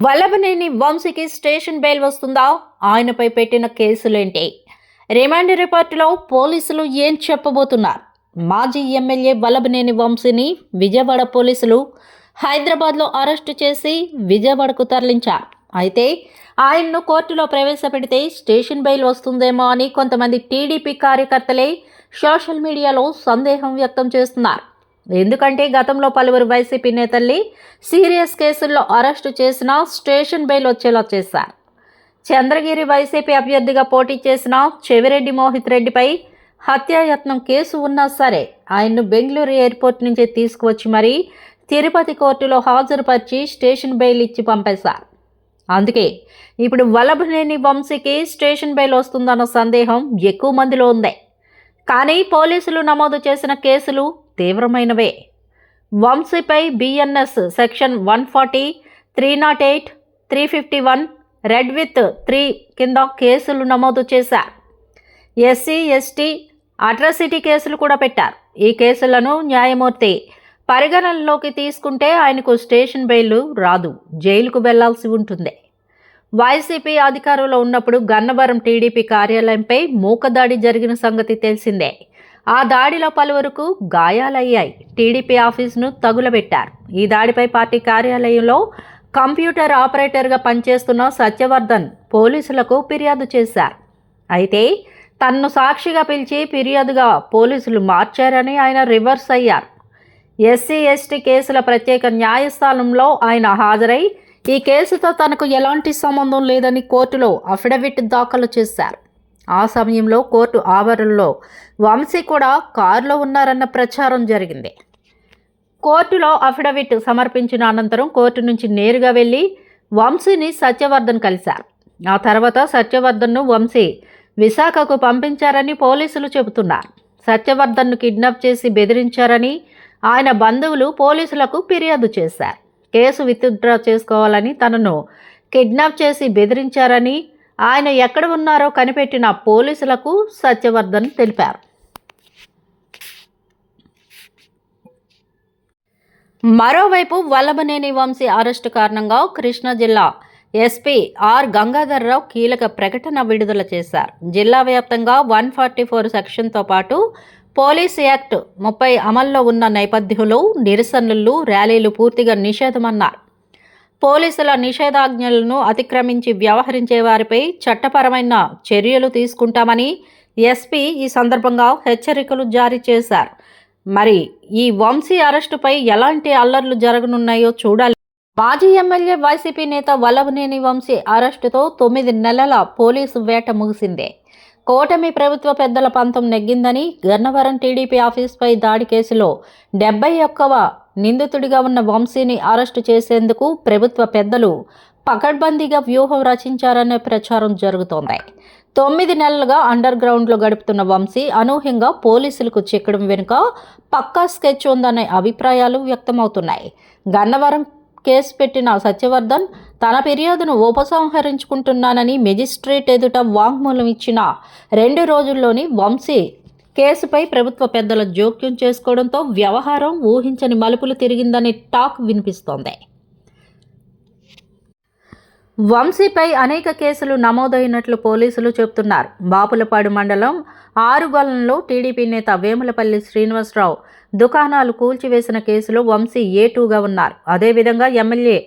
వల్లభనేని వంశీకి station bail వస్తుందా? ఆయనపై పెట్టిన కేసులేంటి? రిమాండ్ రిపోర్టులో పోలీసులు ఏం చెప్పబోతున్నారు? మాజీ ఎమ్మెల్యే వల్లభనేని వంశీని విజయవాడ పోలీసులు హైదరాబాద్లో అరెస్టు చేసి విజయవాడకు తరలించారు. అయితే ఆయన్ను కోర్టులో ప్రవేశపెడితే స్టేషన్ బెయిల్ వస్తుందేమో అని కొంతమంది టీడీపీ కార్యకర్తలే సోషల్ మీడియాలో సందేహం వ్యక్తం చేస్తున్నారు. ఎందుకంటే గతంలో పలువురు వైసీపీ నేతల్ని సీరియస్ కేసుల్లో అరెస్టు చేసినా స్టేషన్ బెయిల్ వచ్చేలా చేశారు. చంద్రగిరి వైసీపీ అభ్యర్థిగా పోటీ చేసిన చెవిరెడ్డి మోహిత్ రెడ్డిపై హత్యాయత్నం కేసు ఉన్నా సరే ఆయన్ను బెంగళూరు ఎయిర్పోర్ట్ నుంచి తీసుకువచ్చి మరీ తిరుపతి కోర్టులో హాజరుపరిచి స్టేషన్ బెయిల్ ఇచ్చి పంపేశారు. అందుకే ఇప్పుడు వల్లభనేని వంశీకి స్టేషన్ బెయిల్ వస్తుందన్న సందేహం ఎక్కువ మందిలో ఉంది. కానీ పోలీసులు నమోదు చేసిన కేసులు తీవ్రమైనవే. వంశీపై BNS section one forty three not eight three fifty one read with three కింద కేసులు నమోదు చేశారు. ఎస్సీ ఎస్టీ అట్రాసిటీ కేసులు కూడా పెట్టారు. ఈ కేసులను న్యాయమూర్తి పరిగణనలోకి తీసుకుంటే ఆయనకు స్టేషన్ బెయిల్ రాదు. జైలుకు వెళ్ళాల్సి ఉంటుంది. వైసీపీ అధికారంలో ఉన్నప్పుడు గన్నవరం టీడీపీ కార్యాలయంపై మూకదాడి జరిగిన సంగతి తెలిసిందే. ఆ దాడిలో పలువురుకు గాయాలయ్యాయి. టీడీపీ ఆఫీసును తగులబెట్టారు. ఈ దాడిపై పార్టీ కార్యాలయంలో కంప్యూటర్ ఆపరేటర్గా పనిచేస్తున్న సత్యవర్ధన్ పోలీసులకు ఫిర్యాదు చేశారు. అయితే తన్ను సాక్షిగా పిలిచి ఫిర్యాదుగా పోలీసులు మార్చారని ఆయన రివర్స్ అయ్యారు. ఎస్సీ ఎస్టీ కేసుల ప్రత్యేక న్యాయస్థానంలో ఆయన హాజరై ఈ కేసుతో తనకు ఎలాంటి సంబంధం లేదని కోర్టులో అఫిడవిట్ దాఖలు చేశారు. ఆ సమయంలో కోర్టు ఆవరణలో వంశీ కూడా కారులో ఉన్నారన్న ప్రచారం జరిగింది. కోర్టులో అఫిడవిట్ సమర్పించిన అనంతరం కోర్టు నుంచి నేరుగా వెళ్ళి వంశీని సత్యవర్ధన్ కలిశారు. ఆ తర్వాత సత్యవర్ధన్ను వంశీ విశాఖకు పంపించారని పోలీసులు చెబుతున్నారు. సత్యవర్ధన్ను కిడ్నాప్ చేసి బెదిరించారని ఆయన బంధువులు పోలీసులకు ఫిర్యాదు చేశారు. కేసు విత్డ్రా చేసుకోవాలని తనను కిడ్నాప్ చేసి బెదిరించారని ఆయన ఎక్కడ ఉన్నారో కనిపెట్టిన పోలీసులకు సత్యవర్ధన్ తెలిపారు. మరోవైపు వల్లభనేని వంశీ అరెస్టు కారణంగా కృష్ణా జిల్లా ఎస్పీ ఆర్ గంగాధర్రావు కీలక ప్రకటన విడుదల చేశారు. జిల్లా వ్యాప్తంగా వన్ ఫార్టీ ఫోర్ సెక్షన్తో పాటు పోలీస్ యాక్ట్ ముప్పై అమల్లో ఉన్న నేపథ్యంలో నిరసనలు ర్యాలీలు పూర్తిగా నిషేధమన్నారు. పోలీసుల నిషేధాజ్ఞలను అతిక్రమించి వ్యవహరించే వారిపై చట్టపరమైన చర్యలు తీసుకుంటామని ఎస్పీ ఈ సందర్భంగా హెచ్చరికలు జారీ చేశారు. మరి ఈ వంశీ అరెస్టుపై ఎలాంటి అల్లర్లు జరగనున్నాయో చూడాలి. మాజీ ఎమ్మెల్యే వైసీపీ నేత వల్లభనేని వంశీ అరెస్టుతో తొమ్మిది నెలల పోలీసు వేట ముగిసిందే. కూటమి ప్రభుత్వ పెద్దల పంతం నెగ్గిందని గన్నవరం టీడీపీ ఆఫీస్పై దాడి కేసులో డెబ్బై ఒక్కవ నిందితుడిగా ఉన్న వంశీని అరెస్టు చేసేందుకు ప్రభుత్వ పెద్దలు పకడ్బందీగా వ్యూహం రచించారనే ప్రచారం జరుగుతోంది. తొమ్మిది నెలలుగా అండర్ గ్రౌండ్లో గడుపుతున్న వంశీ అనూహ్యంగా పోలీసులకు చిక్కడం వెనుక పక్కా స్కెచ్ ఉందనే అభిప్రాయాలు వ్యక్తమవుతున్నాయి. గన్నవరం కేసు పెట్టిన సత్యవర్ధన్ తన ఫిర్యాదును ఉపసంహరించుకుంటున్నానని మెజిస్ట్రేట్ ఎదుట వాంగ్మూలం ఇచ్చిన రెండు రోజుల్లోని వంశీ కేసుపై ప్రభుత్వ పెద్దల జోక్యం చేసుకోవడంతో వ్యవహారం ఊహించని మలుపులు తిరిగిందని టాక్ వినిపిస్తోంది. వంశీపై అనేక కేసులు నమోదైనట్లు పోలీసులు చెబుతున్నారు. బాపులపాడు మండలం ఆరుగొలంలో టీడీపీ నేత వేములపల్లి శ్రీనివాసరావు దుకాణాలు కూల్చివేసిన కేసులో వంశీ ఏ టూగా ఉన్నారు. అదేవిధంగా ఎమ్మెల్యే